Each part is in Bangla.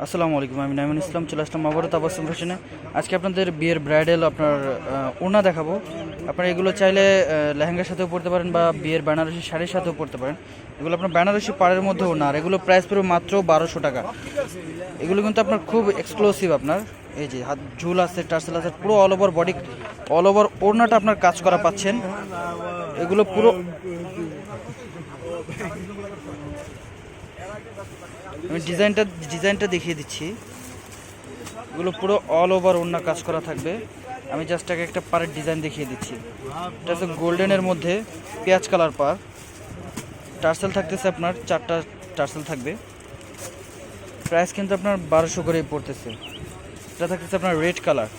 আসসালামু আলাইকুম, আমি নাইমুল ইসলাম, চলে আসলাম আবারও তাবাসুম ফ্যাশনে আজকে আপনাদের বিয়ের ব্রাইডাল আপনার ওড়না দেখাবো। আপনারা এগুলো চাইলে লেহেঙ্গার সাথেও পরতে পারেন বা বিয়ের বেনারসি শাড়ির সাথেও পরতে পারেন। এগুলো আপনার বেনারসি পাড়ের মধ্যে ওড়না, আর এগুলো প্রাইস পড়বে মাত্র বারোশো টাকা। এগুলো কিন্তু আপনার খুব এক্সক্লুসিভ আপনার। এই যে, হাত, ঝুল আছে, টার্সেল আছে, পুরো all over body all over ওড়নাটা আপনার কাজ করা পাচ্ছেন। এগুলো পুরো আমি ডিজাইনটা ডিজাইনটা দেখিয়ে দিচ্ছি। এগুলো পুরো অল ওভার ওড়না কাজ করা থাকবে। আমি জাস্ট আগে একটা পাড়ের ডিজাইন দেখিয়ে দিচ্ছি। এটা হচ্ছে গোল্ডেনের মধ্যে পেঁয়াজ কালার পার টার্সেল থাকতেছে আপনার চারটা টার্সেল থাকবে। প্রাইস কিন্তু আপনার বারোশো করেই পড়তেছে। এটা থাকতেছে আপনার রেড কালার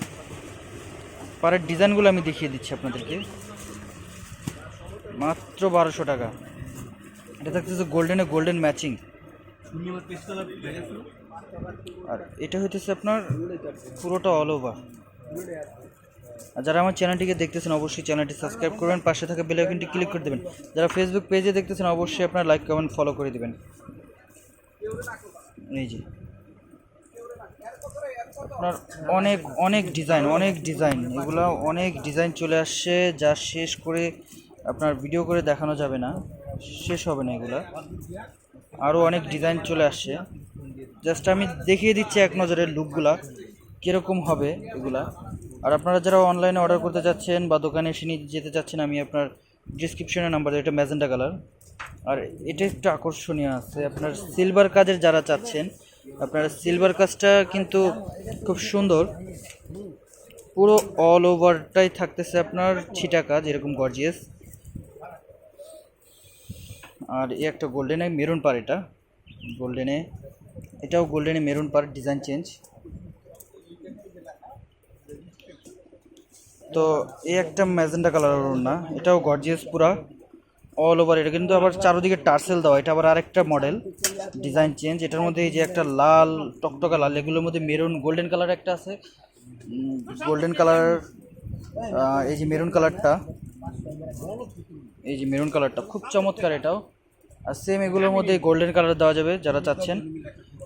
পাড়ের ডিজাইনগুলো আমি দেখিয়ে দিচ্ছি আপনাদেরকে। মাত্র বারোশো টাকা। এটা থাকতেছে গোল্ডেনে গোল্ডেন ম্যাচিং আর এটা হইতেছে আপনার পুরোটা অল ওভার আর যারা আমার চ্যানেলটিকে দেখতেছেন, অবশ্যই চ্যানেলটি সাবস্ক্রাইব করবেন, পাশে থাকা বেল আইকনটি ক্লিক করে দেবেন। যারা ফেসবুক পেজে দেখতেছেন, অবশ্যই আপনার লাইক কমেন্ট ফলো করে দেবেন। এই যে। আপনার অনেক অনেক ডিজাইন অনেক ডিজাইন এগুলো অনেক ডিজাইন চলে আসছে, যা শেষ করে আপনার ভিডিও করে দেখানো যাবে না। শেষ হবে না এগুলা। আরও অনেক ডিজাইন চলে আসছে। জাস্ট আমি দেখিয়ে দিচ্ছি এক নজরের লুকগুলা কীরকম হবে এগুলা। আর আপনারা যারা অনলাইনে অর্ডার করতে চাচ্ছেন বা দোকানে এসে নিয়ে যেতে চাচ্ছেন, আমি আপনার ডিসক্রিপশনে নাম্বার এটা ম্যাজেন্টা কালার আর এটা একটু আকর্ষণীয় আছে, আপনার সিলভার কাজের যারা চাচ্ছেন, আপনার সিলভার কাজটা কিন্তু খুব সুন্দর। পুরো অল ওভারটাই থাকতেছে আপনার ছিটা কাজ, এরকম গর্জিয়াস আর এই একটা গোল্ডেনে মেরুন পার এটা। গোল্ডেনে এটাও গোল্ডেনে মেরুন পার ডিজাইন চেঞ্জ তো এই একটা ম্যাজেন্টা কালারের না, এটাও গর্জিয়াস পুরা। অল ওভার এটা কিন্তু আবার চারোদিকে টার্সেল দেওয়া, এটা আবার আরেকটা মডেল ডিজাইন চেঞ্জ এটার মধ্যে এই যে একটা লাল, টকটকা লাল, এগুলোর মধ্যে মেরুন গোল্ডেন কালার একটা আছে। গোল্ডেন কালার এই যে মেরুন কালারটা এই যে মেরুন কালারটা খুব চমৎকার এটাও। আর সেম এগুলোর মধ্যে গোল্ডেন কালার দেওয়া যাবে যারা চাচ্ছেন।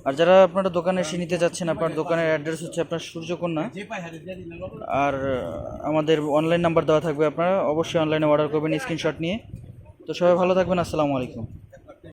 আর যারা আপনারা দোকানে এসে নিতে চাচ্ছেন আপনার দোকানের অ্যাড্রেস হচ্ছে আপনার সূর্যকন্যা। আর আমাদের অনলাইন নাম্বার দেওয়া থাকবে আপনারা অবশ্যই অনলাইনে অর্ডার করবেন স্ক্রিনশট নিয়ে। তো সবাই ভালো থাকবেন আসসালামু আলাইকুম।